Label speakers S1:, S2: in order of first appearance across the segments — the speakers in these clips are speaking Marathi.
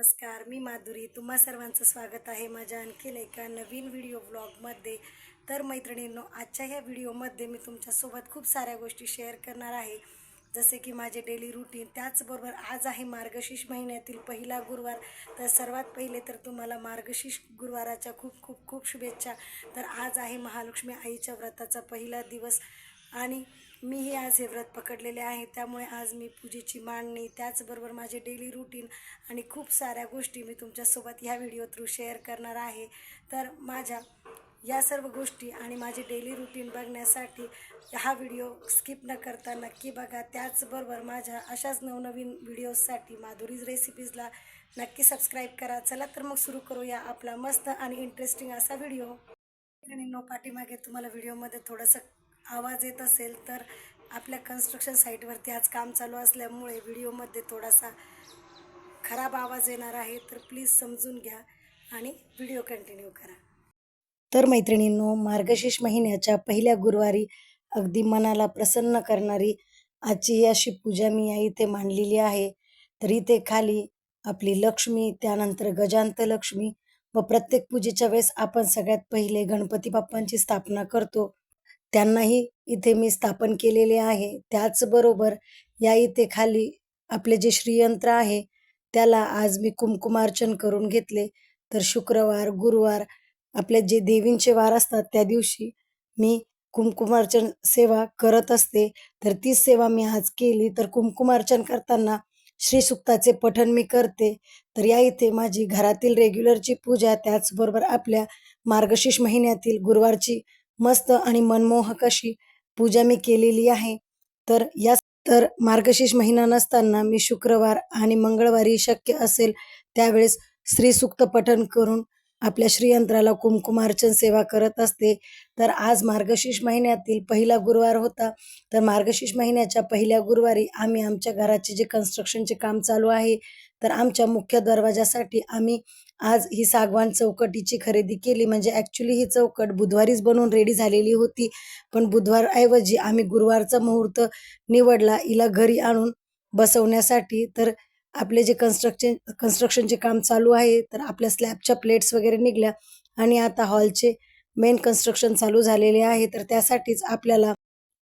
S1: नमस्कार मी माधुरी. तुम्हा सर्वांचं स्वागत आहे माझ्या आणखीन एका नवीन व्हिडिओ ब्लॉगमध्ये तर मैत्रिणींनो आजच्या ह्या व्हिडिओमध्ये मी तुमच्यासोबत खूप साऱ्या गोष्टी शेअर करणार आहे. जसे की माझे डेली रुटीन त्याचबरोबर आज आहे मार्गशीर्ष महिन्यातील पहिला गुरुवार. तर सर्वात पहिले तर तुम्हाला मार्गशीर्ष गुरुवाराच्या खूप खूप खूप शुभेच्छा. तर आज आहे महालक्ष्मी आईच्या व्रताचा पहिला दिवस. आणि मीही आज हे व्रत पकडलेले आहे. त्यामुळे आज मी पूजेची मांडणी त्याचबरोबर माझे डेली रुटीन आणि खूप साऱ्या गोष्टी मी तुमच्यासोबत ह्या व्हिडिओ थ्रू शेअर करणार आहे. तर माझ्या या सर्व गोष्टी आणि माझे डेली रुटीन बघण्यासाठी हा व्हिडिओ स्किप न करता नक्की बघा. त्याचबरोबर माझ्या अशाच नवनवीन व्हिडिओजसाठी माधुरीज रेसिपीजला नक्की सबस्क्राईब करा. चला तर मग सुरू करूया आपला मस्त आणि इंटरेस्टिंग असा व्हिडिओ नो पाठीमागे तुम्हाला व्हिडिओमध्ये थोडंसं आवाज येत असेल तर आपल्या कन्स्ट्रक्शन साईटवरती आज काम चालू असल्यामुळे व्हिडिओमध्ये थोडासा खराब आवाज येणार आहे. तर प्लीज समजून घ्या आणि व्हिडिओ कंटिन्यू करा. तर मैत्रिणींनो मार्गशीर्ष महिन्याच्या पहिल्या गुरुवारी अगदी मनाला प्रसन्न करणारी आजची अशी पूजा मी या इथे मांडलेली आहे. तर इथे खाली आपली लक्ष्मी त्यानंतर गजांत लक्ष्मी व प्रत्येक पूजेच्या वेळेस आपण सगळ्यात पहिले गणपती बाप्पांची स्थापना करतो. त्यांनाही इथे मी स्थापन केलेले आहे. त्याचबरोबर या इथे खाली आपले जे श्रीयंत्र आहे त्याला आज मी कुमकुमार्चन करून घेतले. तर शुक्रवार गुरुवार आपल्या जे देवींचे वार असतात त्या दिवशी मी कुमकुमार्चन सेवा करत असते. तर ती सेवा मी आज केली. तर कुमकुमार्चन करताना श्री सुक्ताचे पठण मी करते. तर या इथे माझी घरातील रेग्युलरची पूजा त्याचबरोबर आपल्या मार्गशीर्ष महिन्यातील गुरुवारची मस्त आणि मनमोहक अशी पूजा मी केलेली आहे. तर या तर मार्गशीर्ष महिना नसताना मी शुक्रवार आणि मंगळवारी शक्य असेल त्यावेळेस श्री सुक्त पठण करून आपल्या श्रीयंत्राला कुमकुमार्चन सेवा करत असते. तर आज मार्गशीर्ष महिन्यातील पहिला गुरुवार होता. तर मार्गशीर्ष महिन्याच्या पहिल्या गुरुवारी आम्ही आमच्या घराचे जे कन्स्ट्रक्शनचे काम चालू आहे तर आमच्या मुख्य दरवाजासाठी आम्ही आज ही सागवान चौकटीची खरेदी केली. म्हणजे ॲक्च्युली ही चौकट बुधवारीच बनवून रेडी झालेली होती. पण बुधवारऐवजी आम्ही गुरुवारचा मुहूर्त निवडला. हिला घरी आणून बसवण्यासाठी. तर आपले जे कन्स्ट्रक्शन कन्स्ट्रक्शनचे काम चालू आहे तर आपल्या स्लॅबच्या प्लेट्स वगैरे निघल्या. आणि आता हॉलचे मेन कन्स्ट्रक्शन चालू झालेले आहे. तर त्यासाठीच आपल्याला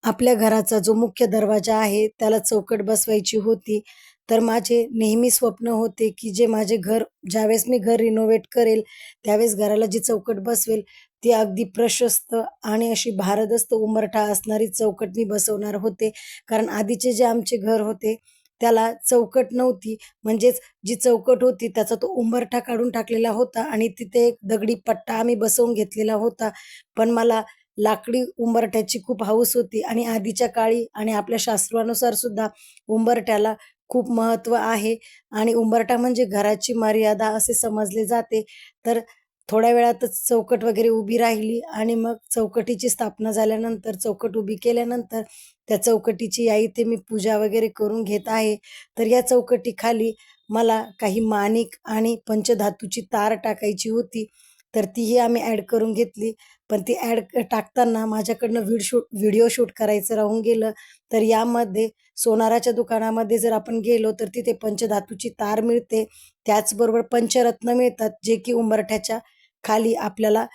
S1: आपल्या घराचा जो मुख्य दरवाजा आहे त्याला चौकट बसवायची होती. तर माझे नेहमी स्वप्न होते की जे माझे घर ज्यावेळेस मी घर रिनोव्हेट करेल त्यावेळेस घराला जी चौकट बसवेल ती अगदी प्रशस्त आणि अशी भारदस्त उंबरठा असणारी चौकट मी बसवणार होते. कारण आधीचे जे आमचे घर होते त्याला चौकट नव्हती. म्हणजेच जी चौकट होती त्याचा तो उंबरठा काढून टाकलेला होता आणि तिथे एक दगडी पट्टा आम्ही बसवून घेतलेला होता. पण मला लाकडी उंबरठ्याची खूप हौस होती आणि आधीच्या काळी आणि आपल्या शास्त्रानुसार सुद्धा उंबरठ्याला खूप महत्त्व आहे. आणि उंबरठा म्हणजे घराची मर्यादा असे समजले जाते. तर थोड्या वेळातच चौकट वगैरे उभी राहिली आणि मग चौकटीची स्थापना झाल्यानंतर चौकट उभी केल्यानंतर त्या चौकटीची या इथे मी पूजा वगैरे करून घेत आहे. तर या चौकटीखाली मला काही माणिक आणि पंचधातूची तार टाकायची होती. तर तीही आम्ही ॲड करून घेतली. पण ती ॲड टाकताना माझ्याकडनं व्हिड शूट व्हिडिओ शूट करायचं राहून गेलं. तर यामध्ये सोनाराच्या दुकानामध्ये जर आपण गेलो तर तिथे पंचधातूची तार मिळते. त्याचबरोबर पंचरत्न मिळतात जे की उंबरठ्याच्या खाली आपल्याला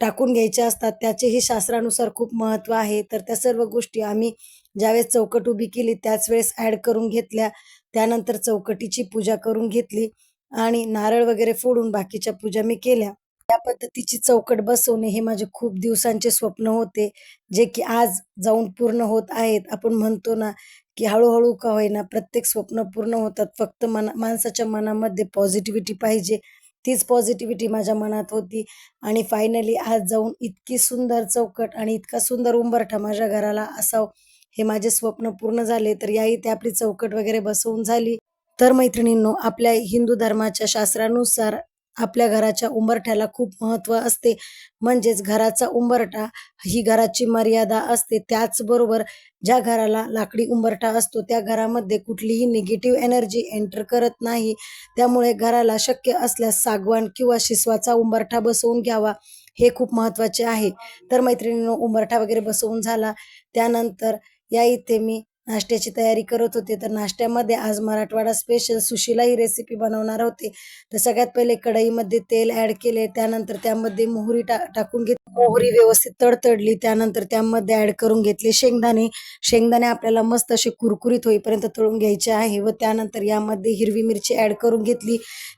S1: टाकून घ्यायचे असतात. त्याचेही शास्त्रानुसार खूप महत्त्व आहे. तर त्या सर्व गोष्टी आम्ही ज्यावेळेस चौकट उभी केली त्याच वेळेस ॲड करून घेतल्या. त्यानंतर चौकटीची पूजा करून घेतली आणि नारळ वगैरे फोडून बाकीच्या पूजा मी केल्या. या पद्धतीची चौकट बसवणे हे माझे खूप दिवसांचे स्वप्न होते. जे की आज जाऊन पूर्ण होत आहेत. आपण म्हणतो ना की हळूहळू का होईना प्रत्येक स्वप्न पूर्ण होतात. फक्त मना माणसाच्या मनामध्ये पॉझिटिव्हिटी पाहिजे. तीच पॉझिटिव्हिटी माझ्या मनात होती. आणि फायनली आज जाऊन इतकी सुंदर चौकट आणि इतका सुंदर उंबरठा माझ्या घराला असावं हे माझे स्वप्न पूर्ण झाले. तर या इथे आपली चौकट वगैरे बसवून झाली. तर मैत्रिणींनो आपल्या हिंदू धर्माच्या शास्त्रानुसार आपल्या घराच्या उंबरठ्याला खूप महत्त्व असते. म्हणजेच घराचा उंबरठा ही घराची मर्यादा असते. त्याचबरोबर ज्या घराला लाकडी उंबरठा असतो त्या घरामध्ये कुठलीही निगेटिव्ह एनर्जी एंटर करत नाही. त्यामुळे घराला शक्य असल्यास सागवान किंवा शिसवाचा उंबरठा बसवून घ्यावा हे खूप महत्त्वाचे आहे. तर मैत्रिणीनं उंबरठा वगैरे बसवून झाला. त्यानंतर या इथे मी नाश्त्याची तयारी करत होते. तर नाश्त्यामध्ये आज मराठवाडा स्पेशल सुशीला ही रेसिपी बनवणार होते. तर सगळ्यात पहिले कढईमध्ये तेल ॲड केले. त्यानंतर त्यामध्ये मोहरी टा टाकून घेतली मोहरी व्यवस्थित तडतडली. त्यानंतर त्यामध्ये ॲड करून घेतले शेंगदाणे. शेंगदाणे आपल्याला मस्त असे कुरकुरीत होईपर्यंत तळून घ्यायचे आहे व त्यानंतर यामध्ये हिरवी मिरची ॲड करून घेतली.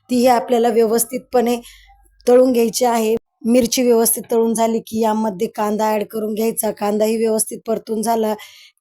S1: तीही आपल्याला व्यवस्थितपणे तळून घ्यायची आहे. मिरची व्यवस्थित तळून झाली की यामध्ये कांदा ॲड करून घ्यायचा. कांदाही व्यवस्थित परतून झाला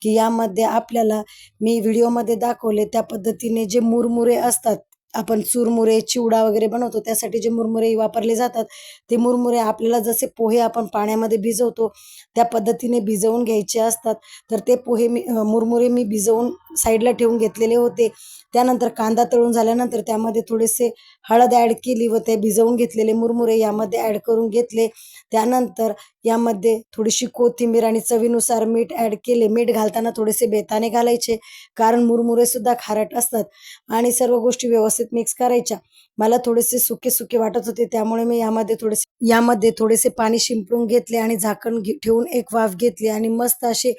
S1: की यामध्ये आपल्याला मी व्हिडिओमध्ये दाखवले त्या पद्धतीने जे मुरमुरे असतात आपण चुरमुरे चिवडा वगैरे बनवतो त्यासाठी जे मुरमुरे वापरले जातात ते मुरमुरे आपल्याला जसे पोहे आपण पाण्यामध्ये भिजवतो त्या पद्धतीने भिजवून घ्यायचे असतात. तर ते पोहे मी मुरमुरे मी भिजवून साईडला ठेवून घेतलेले होते. त्यानंतर कांदा तळून झाल्यानंतर त्यामध्ये थोडेसे हळद ॲड केली व ते भिजवून घेतलेले मुरमुरे यामध्ये ॲड करून घेतले. त्यानंतर यामध्ये थोडीशी कोथिंबीर आणि चवीनुसार मीठ ॲड केले. मीठ घालताना थोडेसे बेताने घालायचे कारण मुरमुरे सुद्धा खारट असतात. आणि सर्व गोष्टी व्यवस्थित मिक्स करायच्या. मला थोडेसे सुके सुके वाटत होते त्यामुळे मी यामध्ये थोडेसे यामध्ये थोडेसे पाणी शिंपडून घेतले आणि झाकण ठेवून एक वाफ घेतली आणि मस्त असे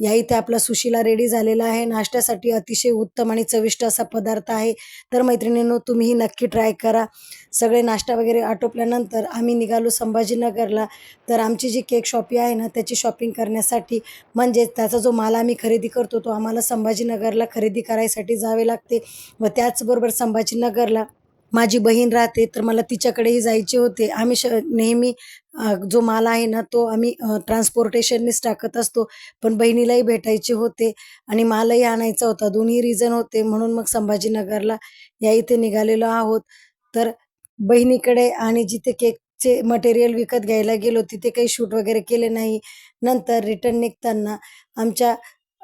S1: या इथे आपला सुशीला रेडी झालेला आहे. नाश्त्यासाठी अतिशय उत्तम आणि चविष्ट असा पदार्थ आहे. तर मैत्रिणींनो तुम्हीही नक्की ट्राय करा. सगळे नाश्ता वगैरे आटोपल्यानंतर आम्ही निघालो संभाजीनगरला. तर आमची जी केक शॉपी आहे ना त्याची शॉपिंग करण्यासाठी म्हणजेच त्याचा जो माल आम्ही खरेदी करतो तो आम्हाला संभाजीनगरला खरेदी करायसाठी जावे लागते व त्याचबरोबर संभाजीनगरला माझी बहीण राहते तर मला तिच्याकडेही जायचे होते. आम्ही श नेहमी जो माल आहे ना तो आम्ही ट्रान्सपोर्टेशननेच टाकत असतो. पण बहिणीलाही भेटायचे होते आणि मालही आणायचा होता. दोन्ही रिझन होते. म्हणून मग संभाजीनगरला या इथे निघालेलो आहोत. तर बहिणीकडे आणि जिथे केकचे मटेरियल विकत घ्यायला गेलो तिथे काही शूट वगैरे केले नाही. नंतर रिटर्न निघताना आमच्या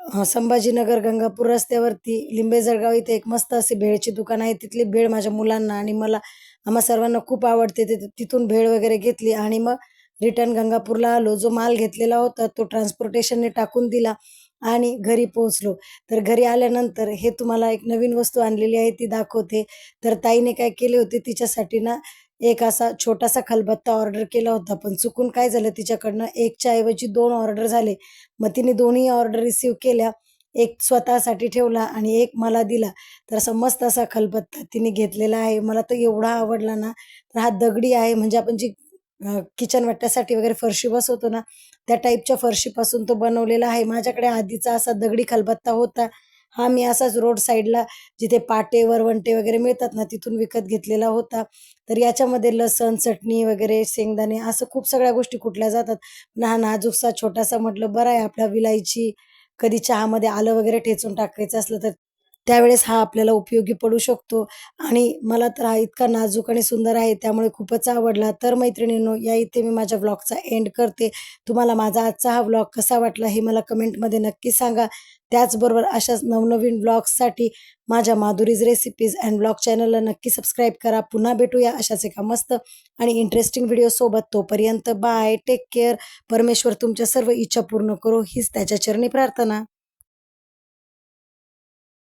S1: संभाजीनगर गंगापूर रस्त्यावरती लिंबे जळगाव इथे एक मस्त असे भेळचे दुकान आहे. तिथली भेळ माझ्या मुलांना आणि मला आम्हा सर्वांना खूप आवडते. ते तिथून भेळ वगैरे घेतली आणि मग रिटर्न गंगापूरला आलो. जो माल घेतलेला होता तो ट्रान्सपोर्टेशनने टाकून दिला आणि घरी पोहोचलो. तर घरी आल्यानंतर हे तुम्हाला एक नवीन वस्तू आणलेली आहे ती दाखवते. तर ताईने काय केले होते तिच्यासाठी ना एक असा छोटासा खलबत्ता ऑर्डर केला होता पण चुकून काय झालं तिच्याकडनं? एकच्या ऐवजी दोन ऑर्डर झाले. मग तिने दोन्ही ऑर्डर रिसीव केल्या. एक स्वतःसाठी ठेवला आणि एक मला दिला. तर असा मस्त असा खलबत्ता तिने घेतलेला आहे. मला तो एवढा आवडला ना तर हा दगडी आहे. म्हणजे आपण जी किचन वाट्यासाठी वगैरे फरशी बसवतो ना त्या टाईपच्या फरशीपासून तो बनवलेला आहे. माझ्याकडे आधीचा असा दगडी खलबत्ता होता. हा मी असाच रोड साईडला जिथे पाटे वरवंटे वगैरे मिळतात ना तिथून विकत घेतलेला होता. तर याच्यामध्ये लसण चटणी वगैरे शेंगदाणे असं खूप सगळ्या गोष्टी कुठल्या जातात. पण हा नाजूकसा छोटासा म्हटलं बरं आहे आपल्या विलायची. कधी चहामध्ये आलं वगैरे ठेचून टाकायचं असलं तर त्यावेळेस हा आपल्याला उपयोगी पडू शकतो. आणि मला तर हा इतका नाजूक आणि सुंदर आहे त्यामुळे खूपच आवडला. तर मैत्रिणींनो या इथे मी माझ्या ब्लॉगचा एंड करते. तुम्हाला माझा आजचा हा ब्लॉग कसा वाटला हे मला कमेंटमध्ये नक्की सांगा. त्याचबरोबर अशाच नवनवीन ब्लॉग्ससाठी माझ्या माधुरीज रेसिपीज अँड ब्लॉग चॅनलला नक्की सबस्क्राईब करा. पुन्हा भेटूया अशाच एका मस्त आणि इंटरेस्टिंग व्हिडिओसोबत तोपर्यंत बाय टेक केअर परमेश्वर तुमच्या सर्व इच्छा पूर्ण करो. हीच त्याच्या चरणी प्रार्थना.